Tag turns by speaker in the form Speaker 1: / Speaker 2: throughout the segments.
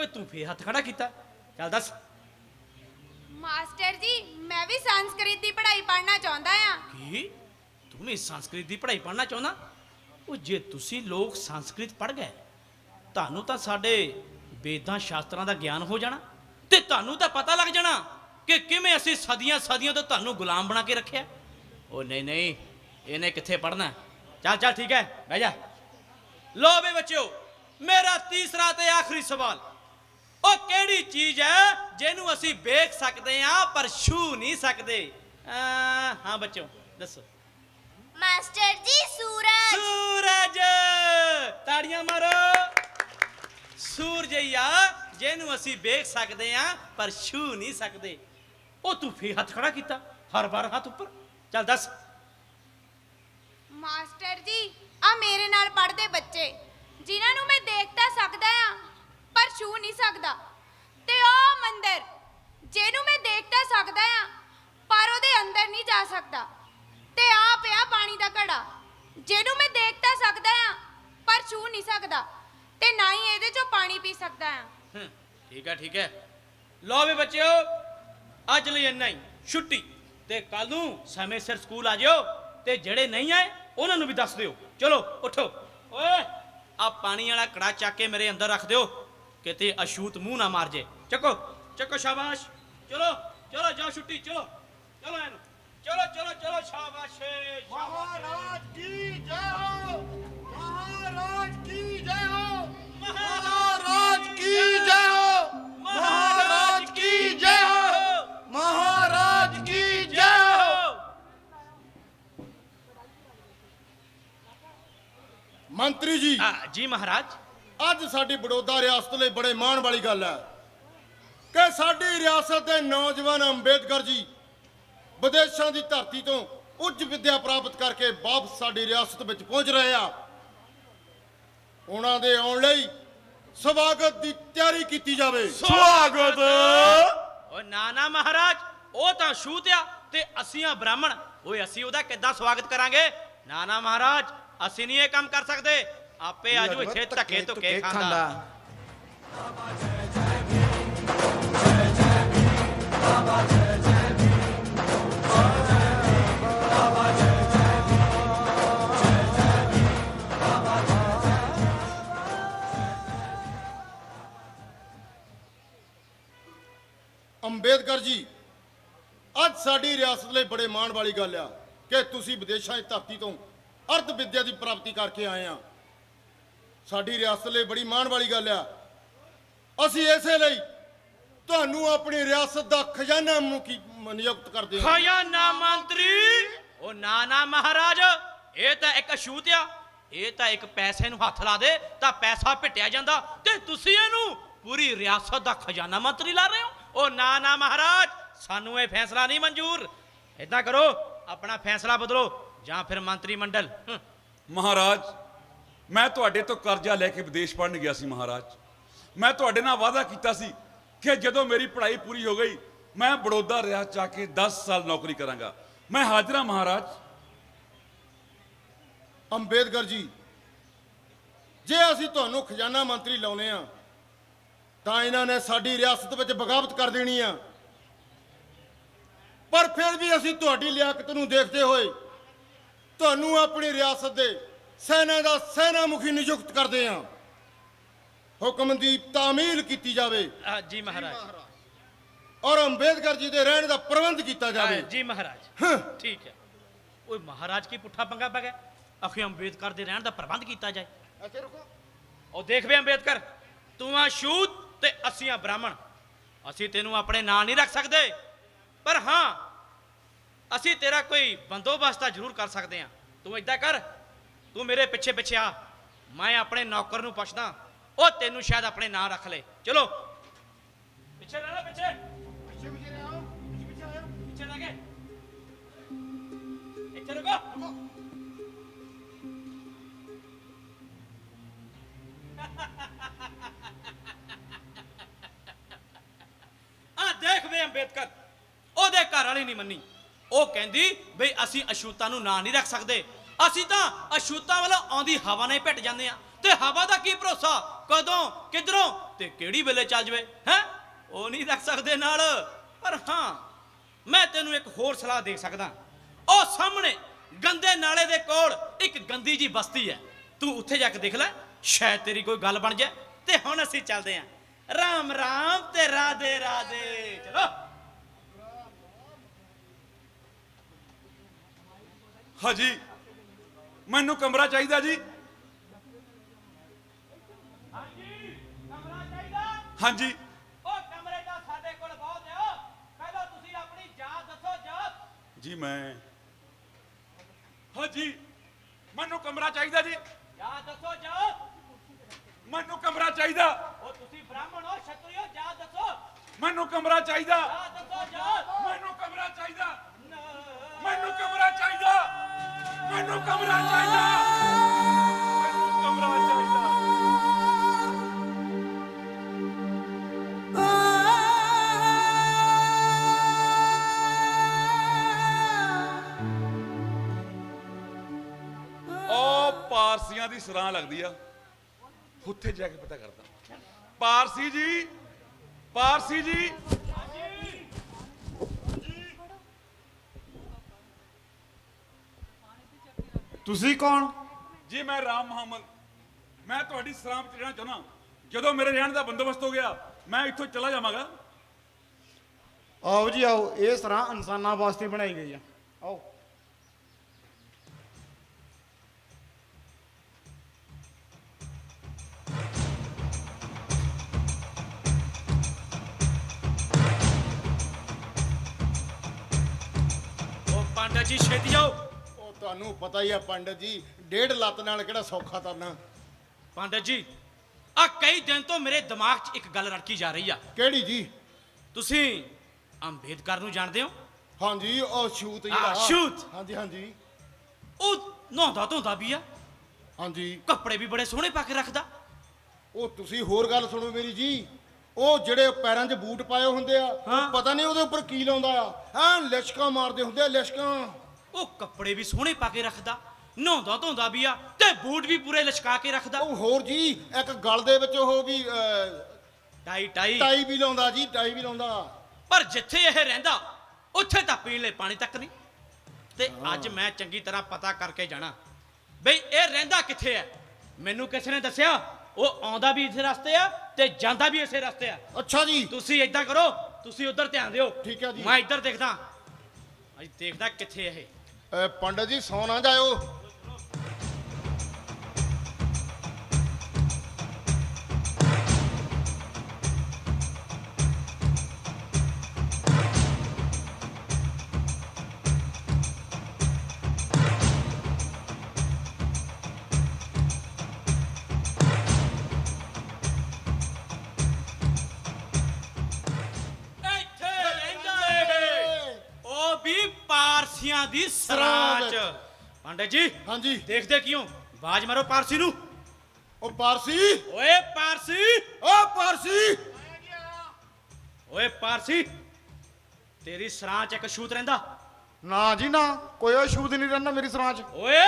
Speaker 1: ਓਏ ਤੂੰ ਫੇਰ ਹੱਥ ਖੜਾ ਕੀਤਾ। ਚੱਲ ਦੱਸ।
Speaker 2: ਮਾਸਟਰ ਜੀ ਮੈਂ ਵੀ ਸੰਸਕ੍ਰਿਤ ਦੀ ਪੜ੍ਹਾਈ ਪੜ੍ਹਨਾ ਚਾਹੁੰਦਾ ਆ।
Speaker 1: ਕੀ? ਤੂੰ ਵੀ ਸੰਸਕ੍ਰਿਤ ਦੀ ਪੜ੍ਹਾਈ ਪੜ੍ਹਨਾ ਚਾਹੁੰਦਾ? ਉਹ ਜੇ ਤੁਸੀਂ ਲੋਕ ਸੰਸਕ੍ਰਿਤ ਪੜ੍ਹ ਗਏ ਤੁਹਾਨੂੰ ਤਾਂ ਸਾਡੇ ਵੇਦਾਂ ਸ਼ਾਸਤਰਾਂ ਦਾ ਗਿਆਨ ਹੋ ਜਾਣਾ ਤੇ ਤੁਹਾਨੂੰ ਤਾਂ ਪਤਾ ਲੱਗ ਜਾਣਾ ਕਿ ਕਿਵੇਂ ਅਸੀਂ ਸਦੀਆਂ ਸਦੀਆਂ ਤੋਂ ਤੁਹਾਨੂੰ ਗੁਲਾਮ ਬਣਾ ਕੇ ਰੱਖਿਆ। ਉਹ ਨਹੀਂ ਨਹੀਂ ਇਹਨੇ ਕਿੱਥੇ ਪੜ੍ਹਨਾ? ਚੱਲ ਚੱਲ ਠੀਕ ਹੈ ਬਹਿ ਜਾ। ਲੋ ਵੀ ਬੱਚਿਓ ਮੇਰਾ ਤੀਸਰਾ ਤੇ ਆਖਰੀ ਸਵਾਲ। ਉਹ ਕਿਹੜੀ ਚੀਜ਼ ਹੈ ਜਿਹਨੂੰ ਅਸੀਂ ਵੇਖ ਸਕਦੇ ਹਾਂ ਪਰ ਛੂ ਨਹੀਂ ਸਕਦੇ? ਹਾਂ ਬੱਚਿਓ ਦੱਸੋ।
Speaker 2: ਮਾਸਟਰ ਜੀ ਸੂਰਜ।
Speaker 1: ਸੂਰਜ! ਤਾੜੀਆਂ ਮਾਰੋ। ਸੂਰਜ ਆ ਜਿਹਨੂੰ ਅਸੀਂ ਵੇਖ ਸਕਦੇ ਹਾਂ ਪਰ ਛੂ ਨਹੀਂ ਸਕਦੇ। ਉਹ ਤੂੰ ਫੇਰ ਹੱਥ ਖੜਾ ਕੀਤਾ ਹਰ ਵਾਰ ਹੱਥ ਉੱਪਰ। ਚੱਲ ਦੱਸ।
Speaker 2: ਮਾਸਟਰ ਜੀ ਆ ਮੇਰੇ ਨਾਲ ਪੜ੍ਹਦੇ ਬੱਚੇ ਜਿਨ੍ਹਾਂ ਨੂੰ ਮੈਂ ਦੇਖ ਤਾਂ ਸਕਦਾ ਆ ਪਰ ਛੂ ਨਹੀਂ ਸਕਦਾ। ਤੇ ਉਹ ਮੰਦਰ ਜਿਹਨੂੰ ਮੈਂ ਦੇਖ ਤਾਂ ਸਕਦਾ ਆ ਪਰ ਉਹਦੇ ਅੰਦਰ ਨਹੀਂ ਜਾ ਸਕਦਾ। ਤੇ ਆ ਪਿਆ ਪਾਣੀ ਦਾ ਘੜਾ ਜਿਹਨੂੰ ਮੈਂ ਦੇਖ ਤਾਂ ਸਕਦਾ ਆ ਪਰ ਛੂ ਨਹੀਂ ਸਕਦਾ। ਤੇ ਨਾ ਹੀ ਇਹਦੇ ਚੋਂ ਪਾਣੀ ਪੀ ਸਕਦਾ ਆ।
Speaker 1: ਹੂੰ, ਠੀਕ ਹੈ ਠੀਕ ਹੈ। ਲਓ ਵੀ ਬੱਚਿਓ ਅੱਜ ਲਈ ਇੰਨਾ ਹੀ। ਛੁੱਟੀ। ਤੇ ਕੱਲ ਨੂੰ ਸਮੇਂ ਸਿਰ ਸਕੂਲ ਆ ਜਿਓ ਤੇ ਜਿਹੜੇ ਨਹੀਂ ਆਏ ਉਹਨਾਂ ਨੂੰ ਵੀ ਦੱਸ ਦਿਓ। ਚਲੋ ਉੱਠੋ। ਓਏ ਆ ਪਾਣੀ ਵਾਲਾ ਕੜਾ ਚੱਕ ਕੇ ਮੇਰੇ ਅੰਦਰ ਰੱਖ ਦਿਓ। ਕਿਤੇ ਅਸ਼ੂਤ ਮੂੰਹ ਨਾ ਮਾਰ ਜੇ ਚੱਕੋ ਚੱਕੋ ਸ਼ਾਬਾਸ਼ ਚਲੋ ਚਲੋ ਜਾ ਛੁੱਟੀ ਚਲੋ ਚਲੋ ਇਹਨੂੰ ਚਲੋ ਚਲੋ ਚਲੋ ਸ਼ਾਬਾਸ਼
Speaker 3: ਮਹਾਰਾਜ ਕੀ ਜੈ ਹੋ ਮਹਾਰਾਜ ਕੀ ਜੈ ਹੋ ਮਹਾਰਾਜ ਕੀ ਜੈ ਹੋ ਮਹਾਰਾਜ ਕੀ ਜੈ ਹੋ ਮੰਤਰੀ ਜੀ
Speaker 1: ਜੀ ਮਹਾਰਾਜ
Speaker 3: ਅੱਜ ਸਾਡੀ ਬੜੌਦਾ ਰਿਆਸਤ ਲਈ ਬੜੇ ਮਾਣ ਵਾਲੀ ਗੱਲ ਹੈ ਕਿ ਸਾਡੀ ਰਿਆਸਤ ਦੇ ਨੌਜਵਾਨ ਅੰਬੇਦਕਰ ਜੀ ਵਿਦੇਸ਼ਾਂ ਦੀ ਧਰਤੀ ਤੋਂ ਉੱਚ ਵਿੱਦਿਆ ਪ੍ਰਾਪਤ ਕਰਕੇ ਵਾਪਸ ਸਾਡੀ ਰਿਆਸਤ ਵਿੱਚ ਪਹੁੰਚ ਰਹੇ ਆ। ਉਹਨਾਂ ਦੇ ਆਉਣ ਲਈ ਸਵਾਗਤ ਦੀ ਤਿਆਰੀ ਕੀਤੀ ਜਾਵੇ।
Speaker 4: ਸਵਾਗਤ!
Speaker 1: ਓ ਨਾ ਨਾ ਮਹਾਰਾਜ ਉਹ ਤਾਂ ਛੂਤ ਆ ਤੇ ਅਸੀਂ ਆ ਬ੍ਰਾਹਮਣ। ਓਏ ਅਸੀਂ ਉਹਦਾ ਕਿੱਦਾਂ ਸਵਾਗਤ ਕਰਾਂਗੇ? ਨਾ ਨਾ ਮਹਾਰਾਜ ਅਸੀਂ ਨਹੀਂ ਇਹ ਕੰਮ ਕਰ ਸਕਦੇ। ਆਪੇ ਆਜੋ ਇੱਥੇ ਧੱਕੇ ਧੁੱਕੇ ਖਾਂਦਾ।
Speaker 3: ਅੰਬੇਦਕਰ ਜੀ ਅੱਜ ਸਾਡੀ ਰਿਆਸਤ ਲਈ ਬੜੇ ਮਾਣ ਵਾਲੀ ਗੱਲ ਆ ਕਿ ਤੁਸੀਂ ਵਿਦੇਸ਼ਾਂ ਦੀ ਧਰਤੀ ਤੋਂ ਅਰਧ ਵਿੱਦਿਆ ਦੀ ਪ੍ਰਾਪਤੀ ਕਰਕੇ ਆਏ ਆ। ਸਾਡੀ ਰਿਆਸਤ ਲਈ ਬੜੀ ਮਾਣ ਵਾਲੀ ਗੱਲ ਆ। ਅਸੀਂ ਇਸੇ ਲਈ ਤੁਹਾਨੂੰ ਆਪਣੀ ਰਿਆਸਤ ਦਾ ਖਜ਼ਾਨਾ ਮੁਖੀ ਨਿਯੁਕਤ ਕਰਦੇ ਹਾਂ।
Speaker 1: ਖਜ਼ਾਨਾ ਮੰਤਰੀ! ਓ ਨਾ ਨਾ ਮਹਾਰਾਜ ਇਹ ਤਾਂ ਇੱਕ ਅਛੂਤ ਆ। ਇਹ ਤਾਂ ਇੱਕ ਪੈਸੇ ਨੂੰ ਹੱਥ ਲਾ ਦੇ ਤਾਂ ਪੈਸਾ ਭਿੱਟਿਆ ਜਾਂਦਾ। ਤੇ ਤੁਸੀਂ ਇਹਨੂੰ ਪੂਰੀ ਰਿਆਸਤ ਦਾ ਖਜ਼ਾਨਾ ਮੰਤਰੀ ਲਾ ਰਹੇ ਹੋ? ਓ ਨਾ ਨਾ ਮਹਾਰਾਜ ਸਾਨੂੰ ਇਹ ਫੈਸਲਾ ਨਹੀਂ ਮਨਜ਼ੂਰ। ਏਦਾਂ ਕਰੋ ਆਪਣਾ ਫੈਸਲਾ ਬਦਲੋ ਜਾਂ ਫਿਰ ਮੰਤਰੀ ਮੰਡਲ।
Speaker 4: ਮਹਾਰਾਜ ਮੈਂ ਤੁਹਾਡੇ ਤੋਂ ਕਰਜ਼ਾ ਲੈ ਕੇ ਵਿਦੇਸ਼ ਪੜਨ ਗਿਆ ਸੀ ਮਹਾਰਾਜ। ਮੈਂ ਤੁਹਾਡੇ ਨਾਲ ਵਾਅਦਾ ਕੀਤਾ ਸੀ ਕਿ ਜਦੋਂ ਮੇਰੀ ਪੜ੍ਹਾਈ ਪੂਰੀ ਹੋ ਗਈ, ਮੈਂ ਬੜੌਦਾ ਰਿਆ ਚਾ ਕੇ 10 ਸਾਲ ਨੌਕਰੀ ਕਰਾਂਗਾ। ਮੈਂ ਹਾਜ਼ਰਾ ਮਹਾਰਾਜ।
Speaker 3: ਅੰਬੇਦਕਰ ਜੀ, ਜੇ ਅਸੀਂ ਤੁਹਾਨੂੰ ਖਜ਼ਾਨਾ ਮੰਤਰੀ ਲਾਉਨੇ ਆ, ਤਾਂ ਇਹਨਾਂ ਨੇ ਸਾਡੀ ਰਿਆਸਤ ਵਿੱਚ ਬਗਾਵਤ ਕਰ ਦੇਣੀ ਆ। ਪਰ ਫਿਰ ਵੀ ਅਸੀਂ ਤੁਹਾਡੀ ਲਿਆਕਤ ਨੂੰ ਦੇਖਦੇ ਹੋਏ ਤੁਹਾਨੂੰ ਆਪਣੀ ਰਿਆਸਤ ਦੇ ਸੈਨਾ ਦਾ ਸੈਨਾ ਮੁਖੀ ਨਿਯੁਕਤ ਕਰਦੇ ਆ। ਹੁਕਮ ਦੀ ਤਾਮੀਲ ਕੀਤੀ ਜਾਵੇ।
Speaker 1: ਆ, ਜੀ ਮਹਾਰਾਜ।
Speaker 3: ਔਰ ਅੰਬੇਦਕਰ ਜੀ ਦੇ ਰਹਿਣ ਦਾ ਪ੍ਰਬੰਧ ਕੀਤਾ ਜਾਵੇ।
Speaker 1: ਜੀ ਮਹਾਰਾਜ।
Speaker 3: ਹਾਂ।
Speaker 1: ਠੀਕ ਹੈ। ਓਏ ਮਹਾਰਾਜ ਕੀ ਪੁੱਠਾ ਪੰਗਾ ਪੈ ਗਿਆ? ਅਖੇ ਅੰਬੇਦਕਰ ਦੇ ਰਹਿਣ ਦਾ ਪ੍ਰਬੰਧ ਕੀਤਾ ਜਾਏ।
Speaker 3: ਅੱਛਾ ਰੁਕੋ।
Speaker 1: ਉਹ ਦੇਖ ਵੇ ਅੰਬੇਦਕਰ ਤੂੰ ਆ ਸ਼ੂਤ ਤੇ ਅਸੀਂ ਆ ਬ੍ਰਾਹਮਣ। ਅਸੀਂ ਤੈਨੂੰ ਆਪਣੇ ਨਾਂ ਨਹੀਂ ਰੱਖ ਸਕਦੇ। ਪਰ ਹਾਂ ਅਸੀਂ ਤੇਰਾ ਕੋਈ ਬੰਦੋਬਸਤ ਤਾਂ ਜ਼ਰੂਰ ਕਰ ਸਕਦੇ ਹਾਂ ਤੂੰ ਏਦਾਂ ਕਰ ਤੂੰ ਮੇਰੇ ਪਿੱਛੇ ਪਿੱਛੇ ਆ। ਮੈਂ ਆਪਣੇ ਨੌਕਰ ਨੂੰ ਪੁੱਛਦਾ ਉਹ ਤੈਨੂੰ ਸ਼ਾਇਦ ਆਪਣੇ ਨਾਂ ਰੱਖ ਲੇ। ਚਲੋ। ਪਿੱਛੇ ਰਹਿ ਲੈ ਪਿੱਛੇ।
Speaker 3: ਪਿੱਛੇ ਪਿੱਛੇ ਆਓ। ਪਿੱਛੇ ਪਿੱਛੇ ਆਓ
Speaker 1: ਪਿੱਛੇ ਲੱਗੇ ਇੱਥੇ ਰੁਕੋ। ਆ ਦੇਖ ਵੇ ਅੰਬੇਦਕਰ। ਉਹਦੇ ਘਰ ਵਾਲੀ ਨਹੀਂ ਮੰਨੀ। ਉਹ ਕਹਿੰਦੀ ਬਈ ਅਸੀਂ ਅਸ਼ੂਤਾ ਨੂੰ ਨਾਂ ਨਹੀਂ ਰੱਖ ਸਕਦੇ। ਅਸੀਂ ਤਾਂ ਅਸ਼ੂਤਾ ਵੱਲੋਂ ਆਉਂਦੀ ਹਵਾ ਨਾਲ ਹੀ ਭਿੱਟ ਜਾਂਦੇ ਆ ਤੇ ਹਵਾ ਦਾ ਕੀ ਭਰੋਸਾ? ਕਦੋਂ? ਕਿਧਰੋਂ? ਤੇ ਕਿਹੜੀ ਵੇਲੇ ਚੱਲ ਜਵੇ? ਹੈ? ਉਹ ਨਹੀਂ ਰੱਖ ਸਕਦੇ ਨਾਲ। ਪਰ ਹਾਂ, ਮੈਂ ਤੈਨੂੰ ਇੱਕ ਹੋਰ ਸਲਾਹ ਦੇ ਸਕਦਾ। ਉਹ ਸਾਹਮਣੇ ਗੰਦੇ ਨਾਲੇ ਦੇ ਕੋਲ ਇੱਕ ਗੰਦੀ ਜੀ ਬਸਤੀ ਹੈ। ਤੂੰ ਉੱਥੇ ਜਾ ਕੇ ਦੇਖ ਲੈ, ਸ਼ਾਇਦ ਤੇਰੀ ਕੋਈ ਗੱਲ ਬਣ ਜਾਏ। ਤੇ ਹੁਣ ਅਸੀਂ ਚੱਲਦੇ ਆਂ ਰਾਮ ਰਾਮ ਤੇ ਰਾਧੇ ਰਾਧੇ। ਚਲੋ।
Speaker 4: ਹਾਂਜੀ। ਮੈਨੂੰ ਕਮਰਾ ਚਾਹੀਦਾ ਜੀ।
Speaker 1: ਕਮਰਾ ਚਾਹੀਦਾ
Speaker 4: ਹਾਂਜੀ।
Speaker 1: ਉਹ ਕਮਰੇ ਦਾ ਸਾਡੇ ਕੋਲ ਬਹੁਤ ਹੈ ਪਹਿਲਾਂ ਤੁਸੀਂ ਆਪਣੀ ਜਾਤ ਦੱਸੋ ਜਾਤ
Speaker 4: ਜੀ। ਮੈਂ ਹਾਂਜੀ ਮੈਨੂੰ ਕਮਰਾ ਚਾਹੀਦਾ ਜੀ।
Speaker 1: ਜਾਤ ਦੱਸੋ ਜਾਤ
Speaker 4: ਮੈਨੂੰ ਕਮਰਾ ਚਾਹੀਦਾ।
Speaker 1: ਉਹ ਤੁਸੀਂ ਬ੍ਰਾਹਮਣ ਹੋ ਛਤਰੀ ਹੋ ਜਾਤ ਦੱਸੋ
Speaker 4: ਮੈਨੂੰ ਕਮਰਾ ਚਾਹੀਦਾ।
Speaker 1: ਜਾਤ ਦੱਸੋ ਜਾਤ
Speaker 4: ਮੈਨੂੰ ਕਮਰਾ ਚਾਹੀਦਾ। ਮੈਨੂੰ ਕਮਰਾ ਚਾਹੀਦਾ ਮੈਨੂੰ ਕਮਰਾ ਚਾਹੀਦਾ ਮੈਨੂੰ ਕਮਰਾ ਚਾਹੀਦਾ ਉਹ ਪਾਰਸੀਆਂ ਦੀ ਸਰਾਂ ਲੱਗਦੀ ਆ। ਉੱਥੇ ਜਾ ਕੇ ਪਤਾ ਕਰਦਾ। ਪਾਰਸੀ ਜੀ ਪਾਰਸੀ ਜੀ
Speaker 5: ਤੁਸੀਂ ਕੌਣ?
Speaker 4: ਜੀ ਮੈਂ ਰਾਮ ਮੁਹੰਮਦ। ਮੈਂ ਤੁਹਾਡੀ ਸਰਾਂ ਵਿੱਚ ਰਹਿਣਾ ਚਾਹੁੰਦਾ। ਜਦੋਂ ਮੇਰੇ ਰਹਿਣ ਦਾ ਬੰਦੋਬਸਤ ਹੋ ਗਿਆ ਮੈਂ ਇੱਥੋਂ ਚਲਾ ਜਾਵਾਂਗਾ।
Speaker 5: ਆਓ ਜੀ ਆਓ। ਇਹ ਸਰਾਂ ਇਨਸਾਨਾਂ ਵਾਸਤੇ ਬਣਾਈ ਗਈ ਆ। ਆਓ।
Speaker 1: ਉਹ ਪੰਡਤ ਜੀ ਛੇਤੀ ਆਓ।
Speaker 3: ਤੁਹਾਨੂੰ ਪਤਾ ਹੀ ਆ ਪੰਡਤ ਜੀ ਡੇਢ ਲੱਤ ਨਾਲ ਕਿਹੜਾ ਸੌਖਾ ਤਰਨਾ।
Speaker 1: ਪੰਡਤ ਜੀ ਆ ਕਈ ਦਿਨ ਤੋਂ ਮੇਰੇ ਦਿਮਾਗ 'ਚ ਇੱਕ ਗੱਲ ਰੜਕੀ ਜਾ ਰਹੀ ਆ।
Speaker 3: ਕਿਹੜੀ ਜੀ?
Speaker 1: ਤੁਸੀਂ ਅੰਬੇਦਕਰ ਨੂੰ ਜਾਣਦੇ ਹੋ?
Speaker 3: ਹਾਂਜੀ ਉਹ ਛੂਤ ਜਿਹੜਾ
Speaker 1: ਛੂਤ।
Speaker 3: ਹਾਂਜੀ ਹਾਂਜੀ।
Speaker 1: ਉਹ ਨਹਾਉਂਦਾ ਧੋਂਦਾ ਵੀ ਆ।
Speaker 3: ਹਾਂਜੀ।
Speaker 1: ਕੱਪੜੇ ਵੀ ਬੜੇ ਸੋਹਣੇ ਪਾ ਕੇ ਰੱਖਦਾ।
Speaker 3: ਉਹ ਤੁਸੀਂ ਹੋਰ ਗੱਲ ਸੁਣੋ ਮੇਰੀ ਜੀ। ਉਹ ਜਿਹੜੇ ਪੈਰਾਂ 'ਚ ਬੂਟ ਪਾਏ ਹੁੰਦੇ ਆ ਪਤਾ ਨਹੀਂ ਉਹਦੇ ਉੱਪਰ ਕੀ ਲਾਉਂਦਾ ਆ। ਐਂ ਲਿਸ਼ਕਾਂ ਮਾਰਦੇ ਹੁੰਦੇ ਆ ਲਿਸ਼ਕਾਂ।
Speaker 1: ਉਹ ਕੱਪੜੇ ਵੀ ਸੋਹਣੇ ਪਾ ਕੇ ਰੱਖਦਾ ਨਹਾਉਂਦਾ ਧੋਂਦਾ ਵੀ ਆ ਤੇ ਬੂਟ ਵੀ ਪੂਰੇ ਲਸ਼ਕਾ ਕੇ ਰੱਖਦਾ।
Speaker 3: ਉਹ ਹੋਰ ਜੀ ਇੱਕ ਗਲ ਦੇ ਵਿੱਚ ਉਹ ਵੀ ਅਹ,
Speaker 1: ਟਾਈ ਟਾਈ।
Speaker 3: ਟਾਈ ਵੀ ਲਾਉਂਦਾ ਜੀ ਟਾਈ ਵੀ ਲਾਉਂਦਾ।
Speaker 1: ਪਰ ਜਿੱਥੇ ਇਹ ਰਹਿੰਦਾ ਉੱਥੇ ਤਾਂ ਪੀਣ ਲਈ ਪਾਣੀ ਤੱਕ ਨਹੀਂ। ਤੇ ਅੱਜ ਮੈਂ ਚੰਗੀ ਤਰ੍ਹਾਂ ਪਤਾ ਕਰਕੇ ਜਾਣਾ। ਬਈ ਇਹ ਰਹਿੰਦਾ ਕਿੱਥੇ ਹੈ? ਮੈਨੂੰ ਕਿਸੇ ਨੇ ਦੱਸਿਆ ਉਹ ਆਉਂਦਾ ਵੀ ਇਸੇ ਰਸਤੇ ਆ ਤੇ ਜਾਂਦਾ ਵੀ ਇਸੇ ਰਸਤੇ ਆ।
Speaker 3: ਅੱਛਾ ਜੀ।
Speaker 1: ਤੁਸੀਂ ਏਦਾਂ ਕਰੋ ਤੁਸੀਂ ਉਧਰ ਧਿਆਨ ਦਿਓ।
Speaker 3: ਠੀਕ ਹੈ ਜੀ।
Speaker 1: ਮੈਂ ਇੱਧਰ ਦੇਖਦਾ। ਅੱਜ ਦੇਖਦਾ ਕਿੱਥੇ ਇਹ।
Speaker 3: ਅਹ, ਪੰਡਤ ਜੀ ਸੌ ਨਾ ਜਾਇਓ।
Speaker 1: ਪਾਰਸੀਆਂ ਦੀ ਸਰਾਚ।
Speaker 3: ਸਰਾਂ
Speaker 1: ਪੰਡਤ ਜੀ
Speaker 3: ਹਾਂਜੀ।
Speaker 1: ਦੇਖਦੇ ਕਿਉਂ? ਬਾਜ ਮਾਰੋ ਪਾਰਸੀ ਨੂੰ।
Speaker 3: ਉਹ ਪਾਰਸੀ।
Speaker 1: ਓਏ ਪਾਰਸੀ।
Speaker 3: ਓ ਪਾਰਸੀ।
Speaker 1: ਓਏ ਪਾਰਸੀ ਤੇਰੀ ਸਰਾਂ ਚ ਇੱਕ ਛੂਤ ਰਹਿੰਦਾ।
Speaker 5: ਨਾ ਜੀ ਨਾ ਕੋਈ ਅਸ਼ੂਦ ਨਹੀਂ ਰਹਿੰਦਾ ਮੇਰੀ ਸਰਾਂ 'ਚ
Speaker 1: ਓਏ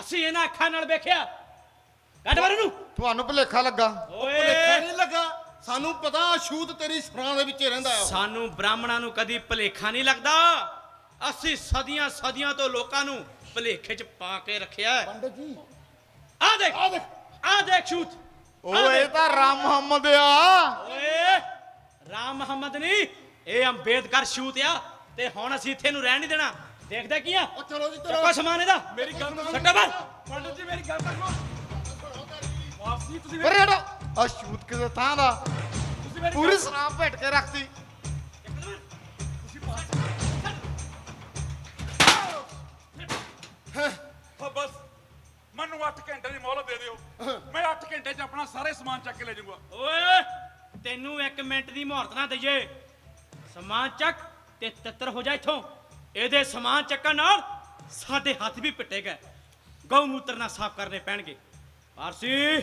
Speaker 1: ਅਸੀਂ ਇਹਨਾਂ ਅੱਖਾਂ ਨਾਲ ਵੇਖਿਆ। ਕੱਢ ਬਾਹਰ ਨੂੰ
Speaker 5: ਤੁਹਾਨੂੰ ਭੁਲੇਖਾ ਲੱਗਾ।
Speaker 1: ਓਏ।
Speaker 3: ਭੁਲੇਖਾ ਨਹੀਂ ਲੱਗਾ। ਸਾਨੂੰ ਪਤਾ ਛੂਤ ਤੇਰੀ ਸਰਾਂ ਦੇ ਵਿੱਚ ਹੀ ਰਹਿੰਦਾ ਆ।
Speaker 1: ਸਾਨੂੰ ਬ੍ਰਾਹਮਣਾਂ ਨੂੰ ਕਦੀ ਭਲੇਖਾ ਨਹੀਂ ਲੱਗਦਾ। ਅਸੀਂ ਸਦੀਆਂ ਸਦੀਆਂ ਤੋਂ ਲੋਕਾਂ ਨੂੰ ਭਲੇਖੇ ਚ ਪਾ ਕੇ ਰੱਖਿਆ ਹੈ।
Speaker 3: ਪੰਡਤ ਜੀ।
Speaker 1: ਆ ਦੇਖ।
Speaker 3: ਆ ਦੇਖ।
Speaker 1: ਆ ਦੇਖ
Speaker 5: ਇਹ। ਤਾਂ ਰਾਮ ਮੁਹੰਮਦ ਆ।
Speaker 1: ਓਏ ਰਾਮ ਮੁਹੰਮਦ ਨਹੀਂ। ਇਹ ਅੰਬੇਦਕਰ ਛੂਤ ਆ ਤੇ ਹੁਣ ਅਸੀਂ ਇੱਥੇ ਨੂੰ ਰਹਿਣ ਨਹੀਂ ਦੇਣਾ। ਦੇਖਦਾ ਕੀ ਆ?
Speaker 3: ਉਹ ਚਲੋ ਜੀ
Speaker 1: ਚੱਕੋ ਸਮਾਨ ਇਹਦਾ।
Speaker 4: ਮੇਰੀ ਗੱਲ ਤਾਂ
Speaker 1: ਸੱਟਾ ਬਾਹਰ
Speaker 4: ਪੰਡਤ ਜੀ ਮੇਰੀ ਗੱਲ ਤਾਂ ਸੁਣੋ। ਵਾਪਸੀ ਤੁਸੀਂ ਮੇਰੀ
Speaker 5: ਇਹ ਅਸ਼ੂਦ ਕਿਸੇ ਥਾਂ ਦਾ।
Speaker 4: ਤੁਸੀਂ ਮੇਰੀ
Speaker 5: ਪੂਰੀ
Speaker 4: ਗੱਲ-
Speaker 5: ਸਰਾਂ ਭੇਟ ਕੇ ਰੱਖਤੀ।
Speaker 4: ਘੰਟੇ 'ਚ ਆਪਣਾ ਸਾਰੇ ਸਮਾਨ ਚੱਕ ਕੇ ਲੈ ਜਾਊਂਗਾ।
Speaker 1: ਓਏ ਤੈਨੂੰ 1 ਮਿੰਟ ਦੀ ਮੁਹਰਤ ਨਾ ਦਈਏ। ਸਮਾਨ ਚੱਕ ਤੇ ਤਿੱਤਰ ਹੋ ਜਾ ਇੱਥੋਂ। ਇਹਦੇ ਸਮਾਨ ਚੱਕਣ ਨਾਲ ਸਾਡੇ ਹੱਥ ਵੀ ਪਿੱਟੇ ਗਏ। ਗਊ ਮੂਤਰ ਨਾਲ ਸਾਫ਼ ਕਰਨੇ ਪੈਣਗੇ। ਪਾਰਸੀ।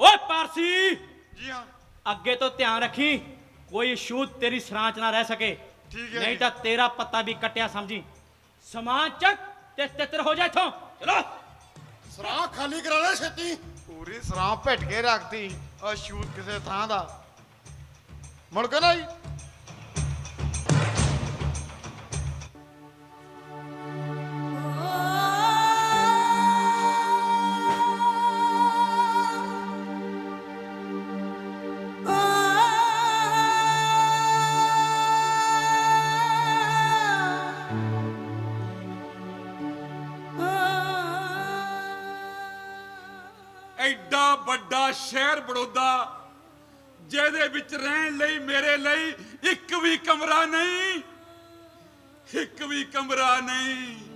Speaker 1: ਓਏ ਪਾਰਸੀ!
Speaker 5: ਜੀ ਹਾਂ।
Speaker 1: ਅੱਗੇ ਤੋਂ ਧਿਆਨ ਰੱਖੀ ਕੋਈ ਸ਼ੂਤ ਤੇਰੀ ਸਰਾਂ ਚ ਨਾ ਰਹਿ ਸਕੇ।
Speaker 5: ਠੀਕ ਹੈ
Speaker 1: ਨਹੀਂ
Speaker 5: ਜੀ।
Speaker 1: ਤਾਂ ਤੇਰਾ ਪੱਤਾ ਵੀ ਕੱਟਿਆ ਸਮਝੀ। ਸਮਾਨ ਚੱਕ ਤੇ ਤਿੱਤਰ ਹੋ ਜਾ ਇੱਥੋਂ। ਚਲੋ।
Speaker 3: ਸਰਾਂ ਖਾਲੀ ਕਰਾ ਲੈ ਛੇਤੀ।
Speaker 5: ਪੂਰੀ ਸਰਾਂ ਭੇਟ ਕੇ ਰੱਖਤੀ ਆ ਸ਼ੂਟ ਕਿਸੇ ਥਾਂ ਦਾ। ਮੁੜ ਕੇ ਨਾ ਜੀ
Speaker 4: ਵੱਡਾ ਸ਼ਹਿਰ ਬੜੌਦਾ ਜਿਹਦੇ ਵਿੱਚ ਰਹਿਣ ਲਈ ਮੇਰੇ ਲਈ ਇੱਕ ਵੀ ਕਮਰਾ ਨਹੀਂ, ਇੱਕ ਵੀ ਕਮਰਾ ਨਹੀਂ।